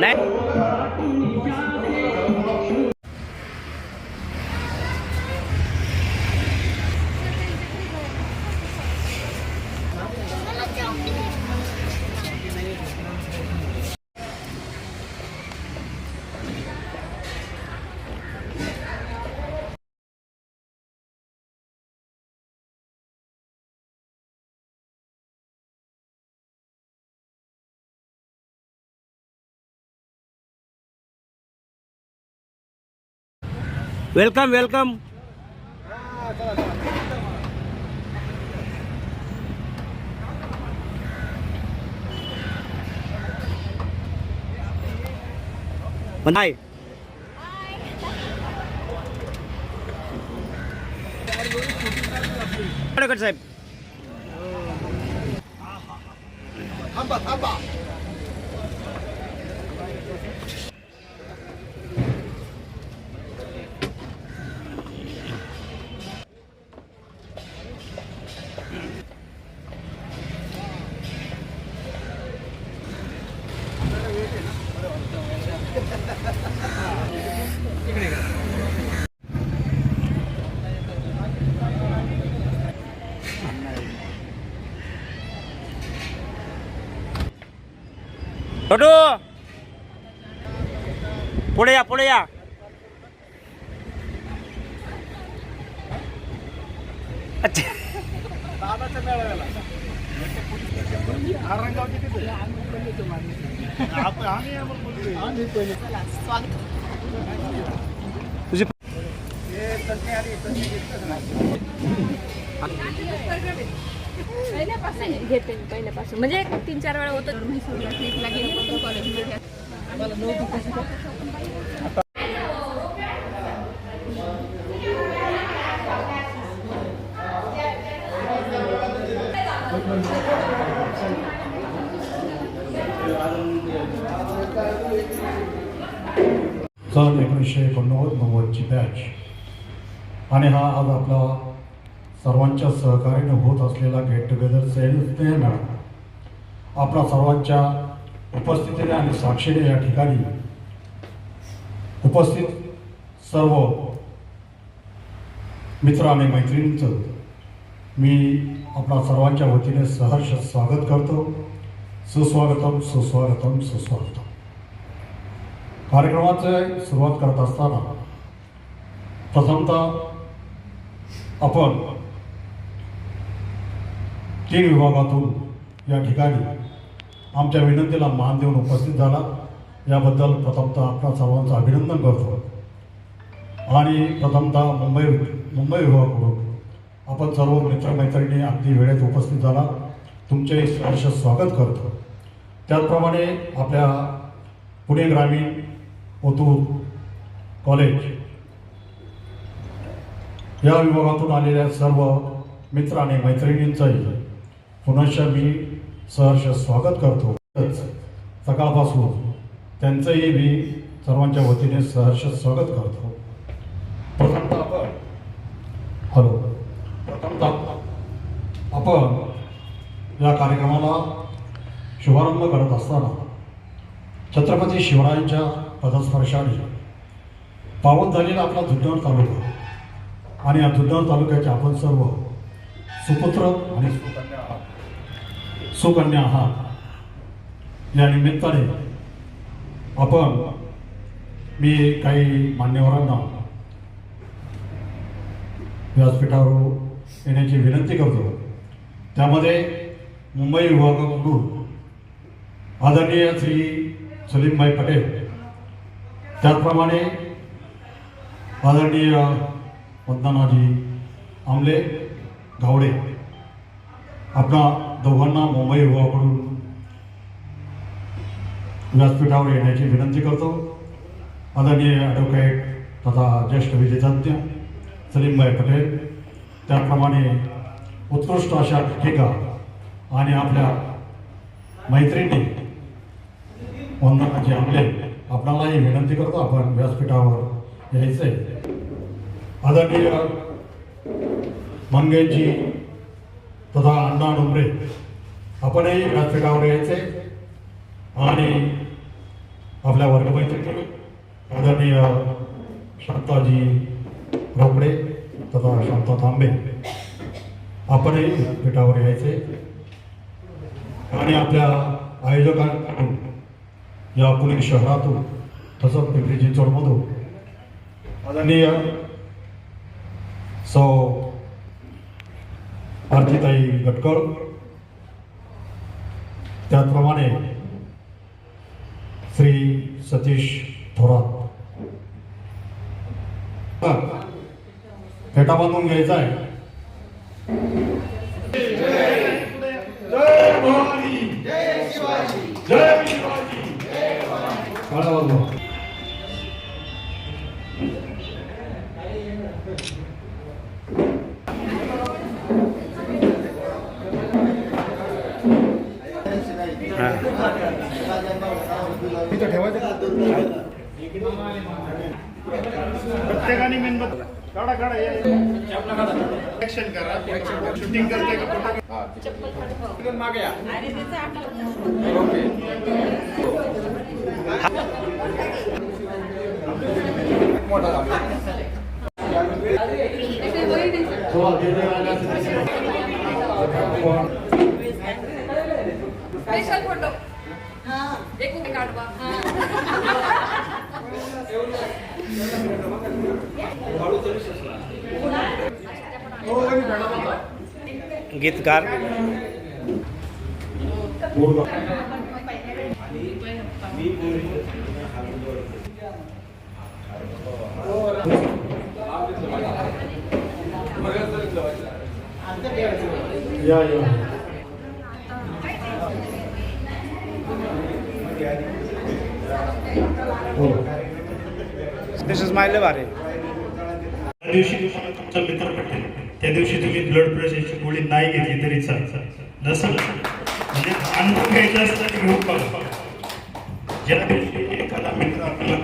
नाही welcome welcome नाही कडकड साहेब छोटू पुढे या पुढे या. अच्छा. तुझी पहिल्यापासून घेते मी पहिल्यापासून. म्हणजे तीन चार वेळा होतं. म्हैसूरला ट्रिपला गेली पण कॉलेजमध्ये सन एकोणीसशे एकोणनव्वद नव्वदची बॅच आणि हा आज आपला सर्वांच्या सहकार्याने होत असलेला गेट टुगेदर स्नेह आपल्या सर्वांच्या उपस्थितीने आणि साक्षीने या ठिकाणी उपस्थित सर्व मित्र आणि मैत्रिणींचं मी आपल्या सर्वांच्या वतीने सहर्ष स्वागत करतो. सुस्वागतम सुस्वागतम सुस्वागतम. कार्यक्रमाचे सुरुवात करत असताना प्रथमतः आपण तीन विभागातून या ठिकाणी आमच्या विनंतीला मान देऊन उपस्थित झाला. याबद्दल प्रथमतः आपल्या सर्वांचं अभिनंदन करतो. आणि प्रथमतः मुंबई मुंबई विभागाकडून आपण सर्व मित्रमैत्रिणी अगदी वेळेत उपस्थित झाला. तुमचे हर्ष स्वागत करतो. त्याचप्रमाणे आपल्या पुणे ग्रामीण ओतूर कॉलेज या विभागातून आलेल्या सर्व मित्र आणि मैत्रिणींचंही पुनश्च मी सहर्ष स्वागत करतो. सकाळपासून त्यांचंही मी सर्वांच्या वतीने सहर्ष स्वागत करतो. प्रथमतः आपण हॅलो प्रथमतः आपण या कार्यक्रमाला शुभारंभ करत असताना छत्रपती शिवरायांच्या पदस्पर्शाने पावन झालेला आपला जुन्नर तालुका आणि या जुन्नर तालुक्याचे आपण सर्व सुपुत्र आणि सुकन्या सुकन्या आहात या निमित्ताने आपण मी काही मान्यवरांना व्यासपीठावर येण्याची विनंती करतो. त्यामध्ये मुंबई विभागाकडून आदरणीय श्री सलीमभाई पटेल त्याचप्रमाणे आदरणीय वंदनाजी आमले गावडे आपला दोघांना मुंबई विभागाकडून व्यासपीठावर येण्याची विनंती करतो. आदरणीय ॲडव्होकेट तथा ज्येष्ठ विधितज्ञ सलीमभाई पटेल त्याप्रमाणे उत्कृष्ट अशा टीका आणि आपल्या मैत्रिणी वंदनाची आमले आपणालाही विनंती करतो आपण व्यासपीठावर यायचे. आदरणीय मंगेशजी तथा अण्णा डोंबरे आपणही व्यासपीठावर यायचे आणि आपल्या वर्गमैत्रिणी आदरणीय शांताजी रोकडे तथा शांता तांबे आपणही व्यासपीठावर यायचे आणि आपल्या आयोजकांकडून या पुणे शहरातून तसंच पिंपरी चिंचवडमधून आदरणीय सौ आरतीताई गटकळ त्याचप्रमाणे श्री सतीश थोरात. फेटा बांधून घ्यायचा आहे. जय भवानी. जय शिवाजी. जय शिवाजी. प्रत्येकाने मेणबत्ती काढा काढा या ऍक्शन करा. शूटिंग करते का फोटो. स्पेशल फोटो एक उभे काढवा गीतकार. या या दिस इज माय लव्ह अरे त्या दिवशी तुम्हाला तुमचा मित्र भेटेल. त्या दिवशी तुम्ही ब्लड प्रेशरची गोळी नाही घेतली तरी चालतं. नसेल? म्हणजे अनुभव घ्यायचा असला तर घेऊन पाहू ज्या दिवशी एखादा मित्र आपल्याला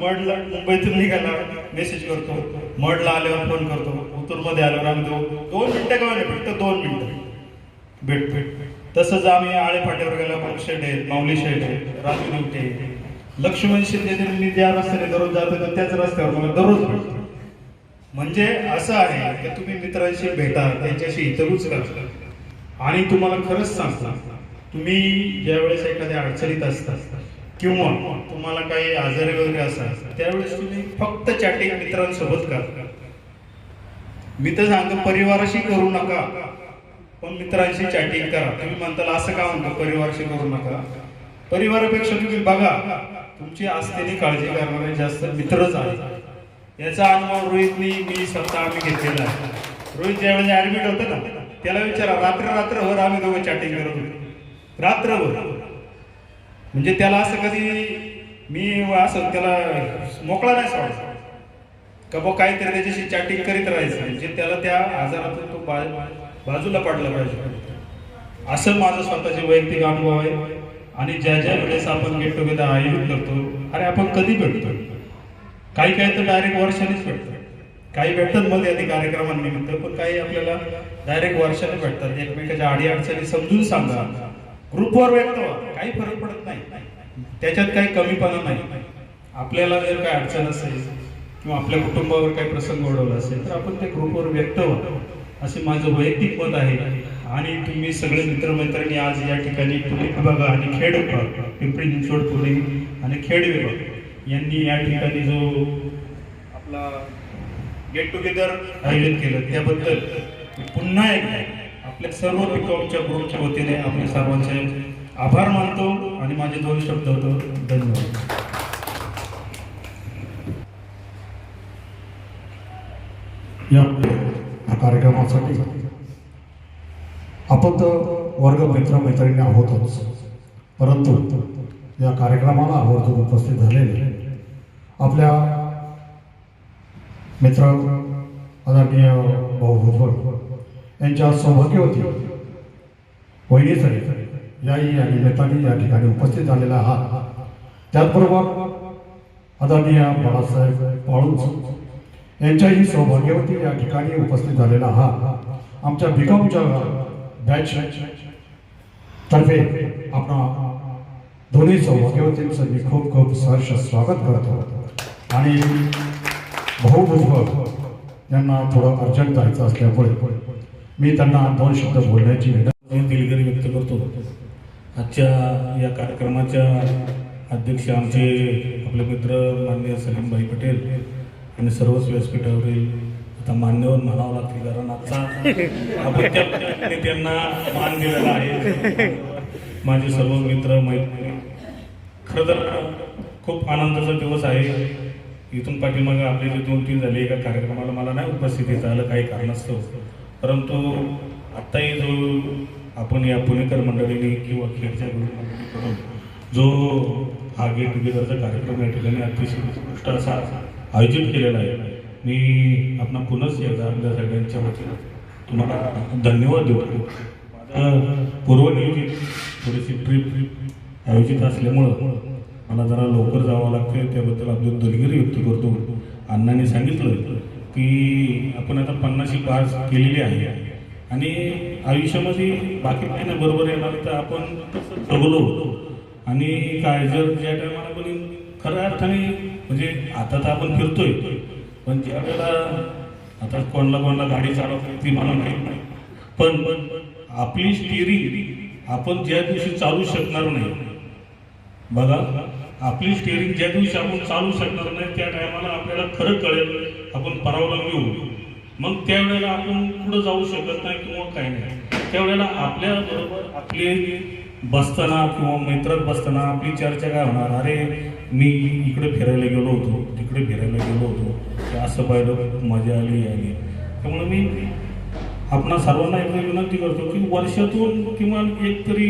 मडला मुंबईतून निघाला मेसेज करतो. मडला आल्यावर फोन करतो. उत्तरमध्ये आल्यावर आम्ही दोन दोन मिनिटं का नाही फक्त दोन मिनिटं. भेट भेट तसंच आम्ही आळे फाट्यावर गेलो मग शेठ आहेत माऊली शेठ आहेत राजू नवटे लक्ष्मण शिंदे मी ज्या रस्त्याने दररोज जातो होतो त्याच रस्त्यावर मला दररोज भेटतो म्हणजे असं आहे की तुम्ही मित्रांशी भेटा त्यांच्याशी इतरूच करा आणि तुम्हाला खरंच सांगता तुम्ही ज्यावेळेस एखाद्या अडचणीत असता किंवा तुम्हाला काही आजारी वगैरे असतात त्यावेळेस तुम्ही फक्त चॅटिंग मित्रांसोबत करा. मी तर सांगतो परिवाराशी करू नका. पण मित्रांशी चॅटिंग करा. तुम्ही म्हणताल असं का म्हणतो? परिवाराशी करू नका. परिवारापेक्षा तुम्ही बघा तुमची आस्थेने काळजी करणारे जास्त मित्रच आहेत. याचा अनुभव रोहितनी मी स्वतः आम्ही घेतलेला आहे. रोहित ज्यावेळेस ऍडमिट होतं ना त्याला विचारा रात्र रात्रभर आम्ही दोघं चॅटिंग करत होतो. रात्रभर म्हणजे त्याला असं कधी मी असं त्याला मोकळा नाही सोडायचा. का बुवा काहीतरी त्याच्याशी चॅटिंग करीत राहायचं. म्हणजे त्याला त्या आजारातून तो बा- बाजूला पाडलं पाहिजे. असं माझं स्वतःचे वैयक्तिक अनुभव आहे. आणि ज्या ज्या वेळेस आपण गेट टुगेदर आयोजित करतो अरे आपण कधी भेटतो काही काही तर डायरेक्ट वर्षानेच भेटतो काही भेटतात मध्ये आधी कार्यक्रमानिमित्त पण काही आपल्याला डायरेक्ट वर्षाने भेटतात. एकमेकाच्या आडी अडचणी समजून सांगा. ग्रुपवर व्यक्त काही फरक पडत नाही. त्याच्यात काही कमीपणा नाही. आपल्याला जर काही अडचण असेल किंवा आपल्या कुटुंबावर काही प्रसंग ओढवला असेल तर आपण ते ग्रुपवर व्यक्त होतो असे माझं वैयक्तिक मत आहे. आणि तुम्ही सगळे मित्रमैत्रिणी आज या ठिकाणी पुणे विभाग आणि खेड विभाग पिंपरी चिंचवड पुणे आणि खेड विभाग यांनी या ठिकाणी जो आपला गेट टुगेदर आयोजित केलं त्याबद्दल पुन्हा एकदा आपल्या सर्व पिकॉपच्या ग्रुपच्या वतीने आपल्या सर्वांचे आभार मानतो आणि माझे दोन शब्द होतो धन्यवाद. या या कार्यक्रमासाठी. आपण तर वर्ग मित्र मैत्रिणी आहोतच. परंतु या कार्यक्रमाला आवर्जून उपस्थित झालेले आपल्या मित्र आदरणीय भाऊ भुजबळ यांच्या सौभाग्यवती वहिनीसाठी याही या निमित्ताने या ठिकाणी उपस्थित झालेला आहात. त्याचबरोबर आदरणीय बाळासाहेब वाळूंज यांच्याही सौभाग्यवती या ठिकाणी उपस्थित झालेला हा आमच्या बिकॉमच्या बॅच तर्फे आपण दोन्ही सौभाग्यवतींचं मी खूप खूप सहर्ष स्वागत करतो. आणि भाऊ भुजबळ यांना थोडं अर्जंट जायचं असल्यामुळे मी त्यांना दोन शब्द बोलण्याची दिलगिरी व्यक्त करतो. आजच्या या कार्यक्रमाच्या अध्यक्ष आमचे आपले मित्र माननीय सलीमभाई पटेल आणि सर्वच व्यासपीठावरील आता मान्यवर म्हणावं लागते कारण आता आपण त्यांना मान दिलेला आहे. माझे सर्व मित्र मैत्री खरं तर खूप आनंदाचा दिवस आहे. इथून पाठीमागे आपले जे दोन तीन झाले एका कार्यक्रमाला मला नाही उपस्थित झालं आलं काही कारणास्तव. परंतु आत्ताही जो आपण या पुणेकर मंडळीने किंवा खेडच्या मंडळीकडून जो हा गेट टुगेदरचा कार्यक्रम या ठिकाणी अतिशय उत्कृष्ट असा आयोजित केलेलं आहे. मी आपण पुनच एकदा आपल्या सगळ्यांच्या वतीनं तुम्हाला धन्यवाद देतो माझं पूर्वनियोजित थोडीशी ट्रिप आयोजित असल्यामुळं मला जरा लवकर जावं लागतं त्याबद्दल आपली दिलगिरी व्यक्त करतो. अण्णांनी सांगितलं की आपण आता पन्नाशी पास केलेली आहे. आणि आयुष्यामध्ये बाकी काही नाही बरोबर येणार तर आपण जगलो आणि काय जर ज्या टायमाला कोणी खऱ्या अर्थाने म्हणजे आता तर आपण फिरतोय पण ज्या वेळेला आता कोणाला कोणाला गाडी चालवते ती मला माहीत नाही. पण पण आपली स्टिअरिंग आपण ज्या दिवशी चालू शकणार नाही बघा आपली स्टेअरिंग ज्या दिवशी आपण चालू शकणार नाही त्या टायमाला आपल्याला खरं कळेल आपण परावलंबी होऊ मग त्यावेळेला आपण पुढे जाऊ शकत नाही किंवा काही नाही. त्यावेळेला आपल्या बरोबर आपले बसताना किंवा मित्रात बसताना आपली चर्चा काय होणार? अरे मी इकडे फिरायला गेलो होतो तिकडे फिरायला गेलो होतो. असं पाहिलं मजा आली आली. त्यामुळे मी आपणा सर्वांना एकदा विनंती करतो की वर्षातून किमान एक तरी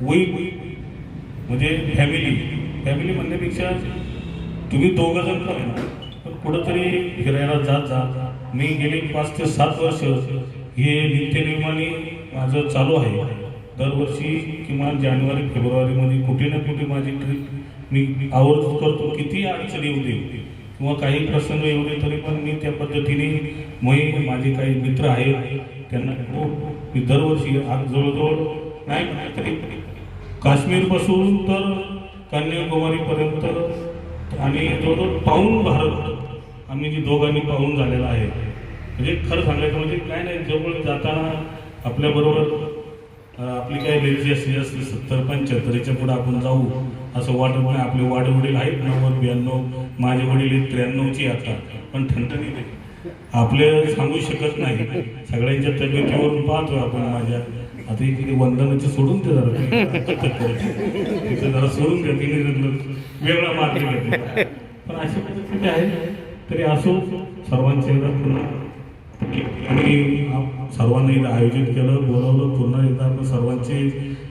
वही म्हणजे फॅमिली फॅमिली म्हणण्यापेक्षा तुम्ही दोघं जण पण पण कुठंतरी फिरायला जात जा. मी गेले पाच ते सात वर्ष हे नित्यनियमाने माझं चालू आहे. दरवर्षी किमान जानेवारी फेब्रुवारीमध्ये कुठे ना कुठे माझी ट्रीप मी आवर्जून करतो. किती अडचणी येऊ दे किंवा काही प्रसंग येऊ दे तरी पण मी त्या पद्धतीने मी माझे काही मित्र आहेत त्यांना खूप मी दरवर्षी आज जवळजवळ नाही म्हटलं तरी काश्मीरपासून तर कन्याकुमारीपर्यंत आणि जवळजवळ पाहून भारत आम्ही जी दोघांनी पाहून झालेला आहे. म्हणजे खरं सांगायचं म्हणजे काय नाही जवळ जाताना आपल्याबरोबर आपली काही लेडीज असली असली सत्तर पंच्याहत्तरीच्या पुढे आपण जाऊ असं वाटत नाही. आपले वाडे वडील आहेत नव्वद ब्याण्णव माझे वडील आहेत त्र्याण्णवची आता पण ठणठणी आपले सांगू शकत नाही. सगळ्यांच्या तब्येतीवरून पाहतोय आपण माझ्या. आता इकडे वंदनाचे सोडून दे जरा. तिथे जरा सोडून द्या तिने वेगळा मार्ग पण अशी परिस्थिती आहे तरी असो सर्वांचे पुन्हा आणि सर्वांनी इथं आयोजित केलं बोलवलं पुन्हा एकदा आपण सर्वांचे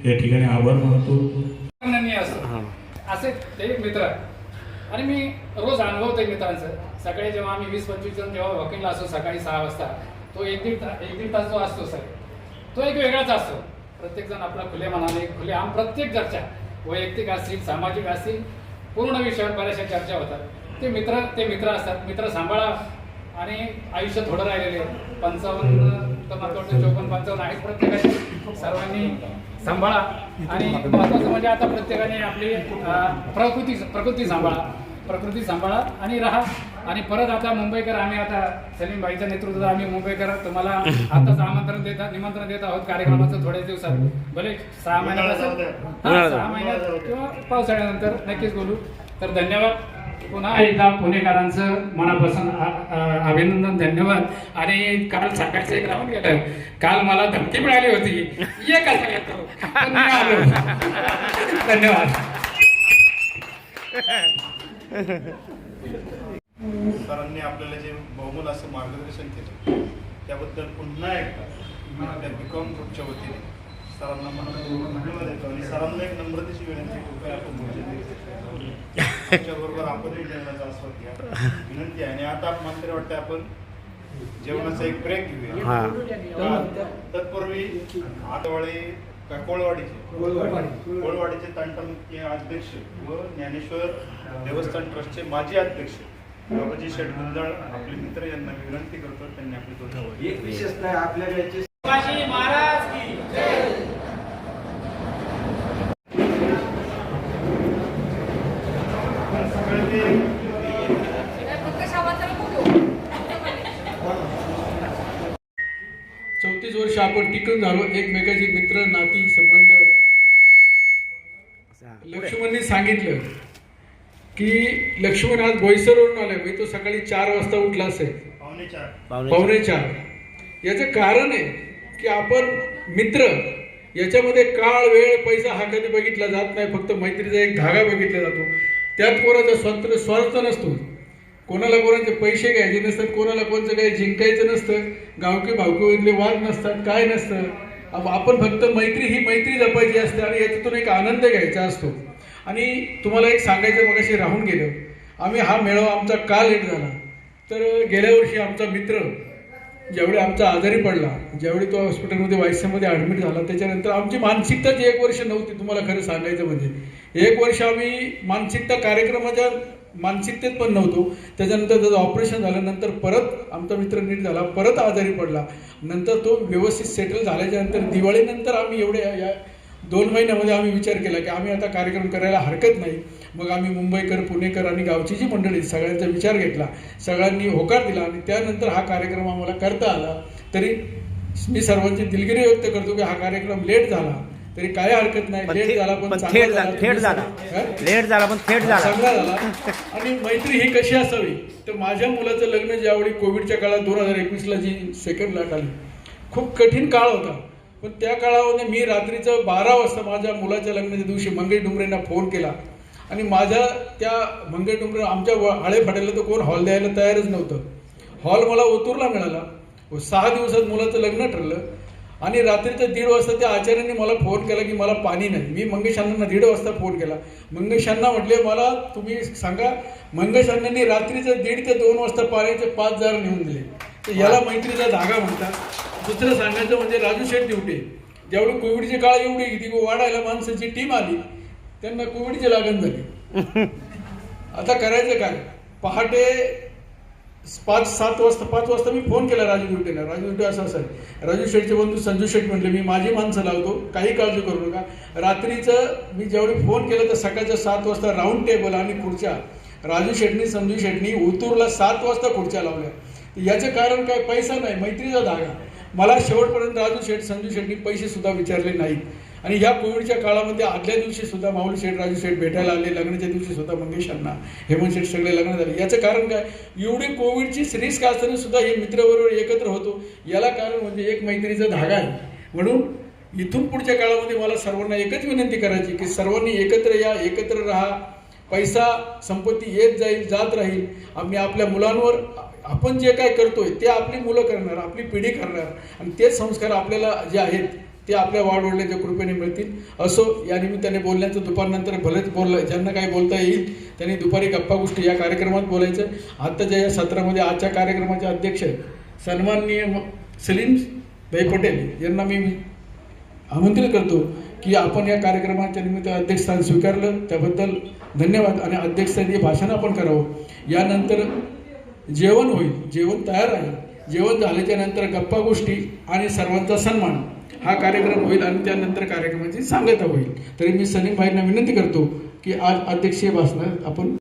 या ठिकाणी आभार मानतो. असं असे ते मित्र आणि मी रोज अनुभवतोय मित्रांचं. सकाळी जेव्हा आम्ही वीस पंचवीस जण जेव्हा वॉकिंगला असतो सकाळी सहा वाजता तो एक दीड ता- एक दीड तास जो असतो सर तो एक वेगळाच असतो. प्रत्येक जण आपला खुले मनाने खुले आम प्रत्येक चर्चा वैयक्तिक असतील सामाजिक असतील पूर्ण विषयावर बऱ्याचशा चर्चा होतात. ते मित्र ते मित्र असतात. मित्र सांभाळा आणि आयुष्य थोडं राहिलेले आहे. पंचावन्न तर मला वाटतं चौपन्न पंचावन्न आहेत प्रत्येकाने सर्वांनी सांभाळा. आणि महत्वाचं म्हणजे आता प्रत्येकाने आपली प्रकृती प्रकृती सांभाळा. प्रकृती सांभाळा आणि राहा. आणि परत आता मुंबईकर आम्ही आता सलीम भाईच्या नेतृत्वात आम्ही मुंबईकर तुम्हाला आताच आमंत्रण देत निमंत्रण देत आहोत कार्यक्रमाचं थोड्याच दिवसात. भले सहा महिन्यात सहा महिन्यात किंवा पावसाळ्यानंतर नक्कीच बोलू. तर धन्यवाद. पुन्हा एकदा पुणेकरांचं मनापासून अभिनंदन धन्यवाद. आणि काल सकाळचं एक राहून गेलं. काल मला धमकी मिळाली होती. ये कसं येतो. धन्यवाद. सरांनी आपल्याला जे बहुमूल असं मार्गदर्शन केलं त्याबद्दल पुन्हा एकदा मी आपल्या बीकॉम ग्रुपच्या वतीने सरांना मनापासून धन्यवाद देतो. आणि सरांना एक नम्रतेची विनंती कृपया आपण बरोबर आपणही जेवणाचा आस्वाद घ्या. विनंती आहे. आणि आता मला तरी वाटतं आपण जेवणाचा एक ब्रेक घेऊया. हां. तत्पूर्वी आतवाळी का कोळवाडीचे? कोळवाडीचे तंटमुख्य अध्यक्ष व ज्ञानेश्वर देवस्थान ट्रस्टचे माजी अध्यक्ष बाबाजी शेठ गुंजाळ आपले मित्र यांना मी विनंती करतो त्यांनी आपली एक विशेष नाही आपल्याला याची शिवाजी महाराज की चौतीस वर्ष आपण टिकून झालो एकमेकाचे मित्र नाती संबंध. लक्ष्मणनी सांगितलं की लक्ष्मण आज बोईसरवरून आलाय. म्हणजे तो सकाळी चार वाजता उठला असेल. पावणे चार. पावणे चार. याचं कारण आहे की आपण मित्र याच्यामध्ये काळ वेळ पैसा हा कधी बघितला जात नाही. फक्त मैत्रीचा एक धागा बघितला जातो. त्यात कोणाचा स्वतंत्र स्वार्थ नसतो. कोणाला कोणाचे पैसे घ्यायचे नसतात कोणाला कोणाचं काही जिंकायचं नसतं गावकी भावकीमधले वाद नसतात काय नसतं. आपण फक्त मैत्री ही मैत्री जपायची असते आणि याच्यातून एक आनंद घ्यायचा असतो. आणि तुम्हाला एक सांगायचं मगाशी राहून गेलं. आम्ही हा मेळावा आमचा का लेट झाला? तर गेल्या वर्षी आमचा मित्र ज्यावेळी आमचा आजारी पडला ज्यावेळी तो हॉस्पिटलमध्ये वायसीमध्ये ॲडमिट झाला त्याच्यानंतर आमची मानसिकताच एक वर्ष नव्हती तुम्हाला खरं सांगायचं म्हणजे. एक वर्ष आम्ही मानसिकता कार्यक्रमाच्या मानसिकतेत पण नव्हतो. त्याच्यानंतर त्याचं ऑपरेशन झालं नंतर परत आमचा मित्र नीट झाला परत आजारी पडला. नंतर तो व्यवस्थित सेटल झाल्याच्यानंतर दिवाळीनंतर आम्ही एवढे या दोन महिन्यामध्ये आम्ही विचार केला की आम्ही आता कार्यक्रम करायला हरकत नाही. मग आम्ही मुंबईकर पुणेकर आणि गावची जी मंडळी सगळ्यांचा विचार घेतला. सगळ्यांनी होकार दिला आणि त्यानंतर हा कार्यक्रम आम्हाला करता आला. तरी मी सर्वांची दिलगिरी व्यक्त करतो की हा कार्यक्रम लेट झाला. तरी काय हरकत नाही. पण लेट झाला पण पण चांगला थेट झाला. थेट झाला? लेट झाला पण थेट झाला. चांगला झाला. आणि मैत्री ही कशी असावी? तर माझ्या मुलाचं लग्न ज्यावेळी कोविडच्या काळात दोन हजार एकवीसला जी सेकंड लाट आली खूप कठीण काळ होता. पण त्या काळामध्ये मी रात्रीचं बारा वाजता माझ्या मुलाच्या लग्नाच्या दिवशी मंगेश डुमरेंना फोन केला. आणि माझ्या त्या मंगेश डुमरे आमच्या व- आळे फाट्याला तर कोण हॉल द्यायला तयारच नव्हतं. हॉल मला ओतूरला मिळाला. व सहा दिवसात मुलाचं लग्न ठरलं. आणि रात्रीचं दीड वाजता त्या आचार्यांनी मला फोन केला की मला पाणी नाही. मी मंगेश अण्णांना दीड वाजता फोन केला. मंगेश अण्णा म्हटले मला तुम्ही सांगा. मंगेश अण्णांनी रात्रीचं दीड ते दोन वाजता पाण्याचे पाच जार नेऊन दिले. तर याला मैत्रीचा धागा म्हणतात. दुसरं सांगायचं म्हणजे राजू शेठ दिवटे. ज्यावेळी कोविडची काळ एवढी की ती वाढायला माणसाची टीम आली. त्यांना कोविडची लागण झाली. आता करायचं काय? पहाटे पाच सात वाजता पाच वाजता मी फोन केला राजू दुर्टेला राजू दुर्टे असं असं आहे. राजू शेठचे बंधू संजू शेठ म्हटले मी माझी माणसं लावतो काही काळजी करू नका. रात्रीचं मी ज्यावेळी फोन केलं तर सकाळच्या सात वाजता राऊंड टेबल आणि खुर्च्या राजू शेठनी संजू शेठनी उतूरला सात वाजता खुर्च्या लावल्या. याचं कारण काय? पैसा नाही मैत्रीचा धागा. मला शेवटपर्यंत राजू शेठ संजू शेठनी पैसेसुद्धा विचारले नाहीत. आणि ह्या कोविडच्या काळामध्ये आदल्या दिवशी सुद्धा माऊली शेठ राजू शेठ भेटायला आले. लग्नाच्या दिवशी सुद्धा मंगेश अण्णा हेमंत शेठ सगळे लग्न झाले. याचं कारण काय? एवढी कोविडची रिस्क असताना सुद्धा हे मित्रबरोबर एकत्र होतो. याला कारण म्हणजे एक मैत्रीचा धागा आहे. म्हणून इथून पुढच्या काळामध्ये मला सर्वांना एकच विनंती करायची की सर्वांनी एकत्र या एकत्र राहा. पैसा संपत्ती येत जाईल जात राहील. आम्ही आपल्या मुलांवर आपण जे काय करतोय ते आपली मुलं करणार आपली पिढी करणार. आणि तेच संस्कार आपल्याला जे आहेत ते आपल्या वाढवडल्याच्या कृपेने मिळतील. असो या निमित्ताने बोलण्याचं दुपारनंतर भलेच बोललं ज्यांना काही बोलता येईल त्यांनी दुपारी गप्पा गोष्टी या कार्यक्रमात बोलायचं. आत्ताच्या या सत्रामध्ये आजच्या कार्यक्रमाचे अध्यक्ष सन्माननीय सलीम भाई पटेल यांना मी आमंत्रित करतो की आपण या कार्यक्रमाच्या निमित्त अध्यक्षस्थान स्वीकारलं. त्याबद्दल धन्यवाद आणि अध्यक्षस्थानी भाषण आपण करावं. यानंतर जेवण होईल. जेवण तयार आहे. जेवण झाल्याच्यानंतर गप्पा गोष्टी आणि सर्वांचा सन्मान. हा कार्यक्रम होईल आणि त्यानंतर कार्यक्रमाची सांगता होईल. तरी मी सलीम भाईंना विनंती करतो की आज अध्यक्षीय भाषणात आपण